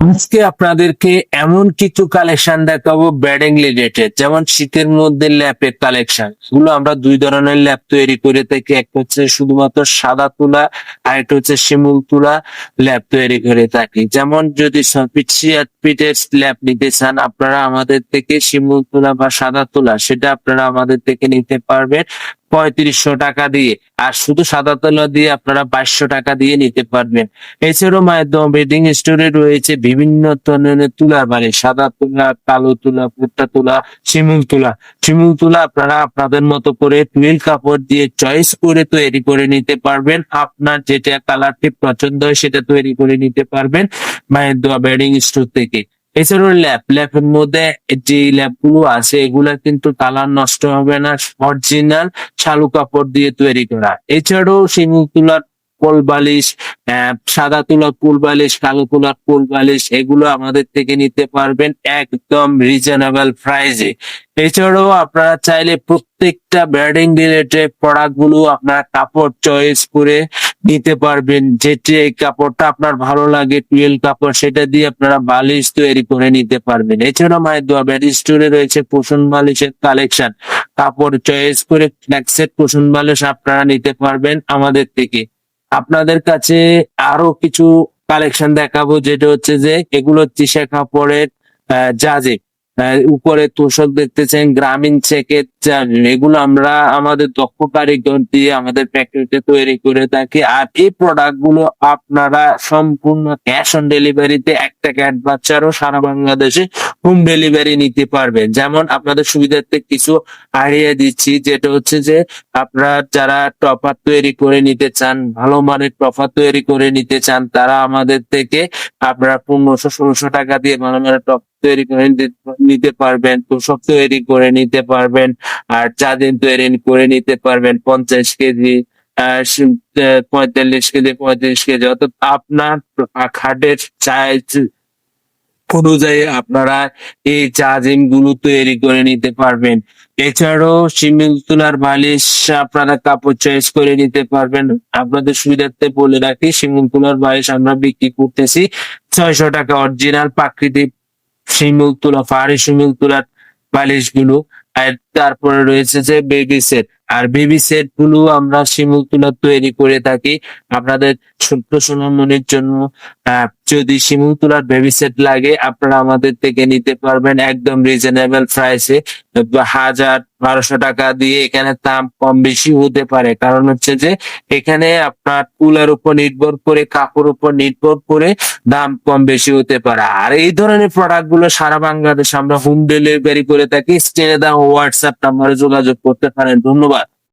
আজকে আপনাদেরকে এমন কিছু কালেকশন দেখাবো ব্যাডিং রিলেটেড যেমন শীতের মধ্যে ল্যাপের কালেকশনগুলো আমরা দুই ধরনের ল্যাপ তৈরি করে থাকি। একটা হচ্ছে শুধুমাত্র সাদা তুলা, আর একটা হচ্ছে শিমুল তুলা ল্যাপ তৈরি করে থাকি। যেমন যদি পিটের ল্যাপ নিতে চান, আপনারা আমাদের থেকে শিমুল তুলা বা সাদা তুলা, সেটা আপনারা আমাদের থেকে নিতে পারবেন। পঁয়ত্রিশশো টাকা দিয়ে। আর শুধু সাদা তুলা দিয়ে আপনারা বাইশশো টাকা দিয়ে নিতে পারবেন। এছাড়াও দোয়া বেডিং স্টোরে রয়েছে বিভিন্ন ধরনের তুলার বাড়ি সাদা তুলা, কালো তুলা, পুট্টা তুলা, শিমুল তুলা। শিমুল তুলা আপনারা আপনাদের মতো করে টুয়েল কাপড় দিয়ে চয়েস করে তৈরি করে নিতে পারবেন। আপনার যেটা কালারটি পছন্দ হয় সেটা তৈরি করে নিতে পারবেন। মায়ের দোয়া বেডিং স্টোর থেকে। এছাড়াও ল্যাপ ল্যাপের মধ্যে যে ল্যাবগুলো আছে, এগুলা কিন্তু কালার নষ্ট হবে না অরিজিনাল শালু কাপড় দিয়ে তৈরি করা। এছাড়াও তুলার কোল বালিশ সাদা তুলা কুল বালিশ, কালো তুলার কুল বালিশ, এগুলো আমাদের থেকে নিতে পারবেন একদম রিজনেবল প্রাইসে এছাড়াও আপনারা চাইলে প্রত্যেকটা ব্যাডিং রিলেটেড প্রোডাক্টগুলো আপনারা কাপড় চয়েস করে নিতে পারবেন। যেটি এই কাপড়টা আপনার ভালো লাগে টুয়েল কাপড়, সেটা দিয়ে আপনারা বালিশ তৈরি করে নিতে পারবেন। এছাড়াও মায়ের দোয়া ব্যাড স্টোরে রয়েছে পোষণ বালিশের কালেকশন কাপড় চয়েস করে সেট পোষণ বালিশ আপনারা নিতে পারবেন আমাদের থেকে। আপনাদের কাছে আরও কিছু কালেকশন দেখাবো যেটা হচ্ছে যে এগুলো তিসা কাপড়ের আহ, জাজে। উপরে তোষক দেখতেছেন গ্রামীণ চেকের এগুলো আমরা আমাদের দক্ষ কারিগর দিয়ে আমাদের ফ্যাক্টরিতে তৈরি করে থাকি। আর এই প্রোডাক্টগুলো আপনারা সম্পূর্ণ ক্যাশ অন ডেলিভারিতে এক টাকা অ্যাডভান্স সারা বাংলাদেশে হোম ডেলিভারি নিতে পারবেন। যেমন আপনাদের সুবিধার্থে কিছু আইডিয়া দিচ্ছি, যেটা হচ্ছে যে আপনারা যারা টপার তৈরি করে নিতে চান, ভালো মানের টপার তৈরি করে নিতে চান, তারা আমাদের থেকে আপনারা পনেরোশো, ষোলোশো টাকা দিয়ে ভালো মানের টপ তৈরি করে নিতে- পারবেন তোষক তৈরি করে নিতে পারবেন, আর চাঁদিন তৈরি করে নিতে পারবেন, পঞ্চাশ কেজি পঁয়তাল্লিশ কেজি, পঁয়ত্রিশ কেজি, অর্থাৎ আপনার খাটের চাইজ অনুযায়ী আপনারা এই চার্জিংগুলো তৈরি করে নিতে পারবেন। এছাড়াও শিমিল তুলার বালিশ আপনারা কাপড় চয়েস করে নিতে পারবেন। আপনাদের সুবিধার্থে বলে রাখি শিমুল তুলার বালিশ আমরা বিক্রি করতেছি ছয়শো টাকা অরিজিনাল প্রাকৃতিক শিমুল তুলা ফাড়ি শিমুল তুলার বালিশগুলো আর তারপরে রয়েছে যে বেবি সেট আর বেবি সেটগুলো আমরা শিমুল তুলা তৈরি করে থাকি। আপনাদের ছোট্ট সোনামনির জন্য যদি শিমুল তুলার বেবি সেট লাগে, আপনারা আমাদের থেকে নিতে পারবেন একদম রিজনেবল প্রাইসে হাজার বারোশো টাকা দিয়ে এখানে দাম কম বেশি হতে পারে। কারণ হচ্ছে যে, এখানে আপনার তুলার উপর নির্ভর করে, কাপড় উপর নির্ভর করে দাম কম বেশি হতে পারে। আর এই ধরনের প্রোডাক্টগুলো সারা বাংলাদেশ আমরা হোম ডেলিভারি করে থাকি। স্ক্রিনে দেওয়া হোয়াটসঅ্যাপ নাম্বারে যোগাযোগ করতে পারেন। ধন্যবাদ।